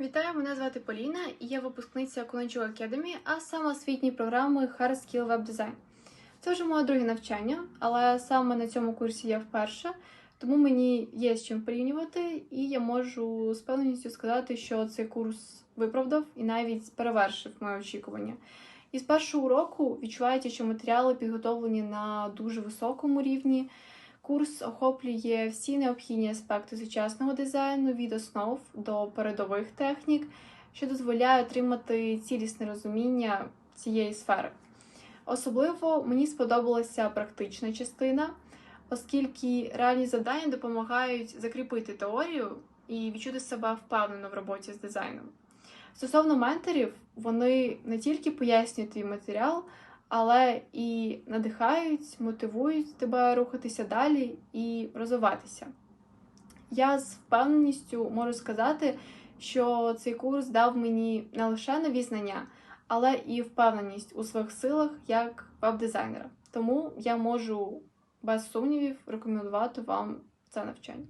Вітаю, мене звати Поліна і я випускниця Коночу Academy, а саме освітньої програми Hard Skill Web Design. Це вже моє друге навчання, але саме на цьому курсі я вперше, тому мені є з чим порівнювати, і я можу з певністю сказати, що цей курс виправдав і навіть перевершив моє очікування. І з першого уроку відчувається, що матеріали підготовлені на дуже високому рівні. Курс охоплює всі необхідні аспекти сучасного дизайну від основ до передових технік, що дозволяє отримати цілісне розуміння цієї сфери. Особливо мені сподобалася практична частина, оскільки реальні завдання допомагають закріпити теорію і відчути себе впевнено в роботі з дизайном. Стосовно менторів, вони не тільки пояснюють твій матеріал, але і надихають, мотивують тебе рухатися далі і розвиватися. Я з впевненістю можу сказати, що цей курс дав мені не лише нові знання, але і впевненість у своїх силах як веб-дизайнера. Тому я можу без сумнівів рекомендувати вам це навчання.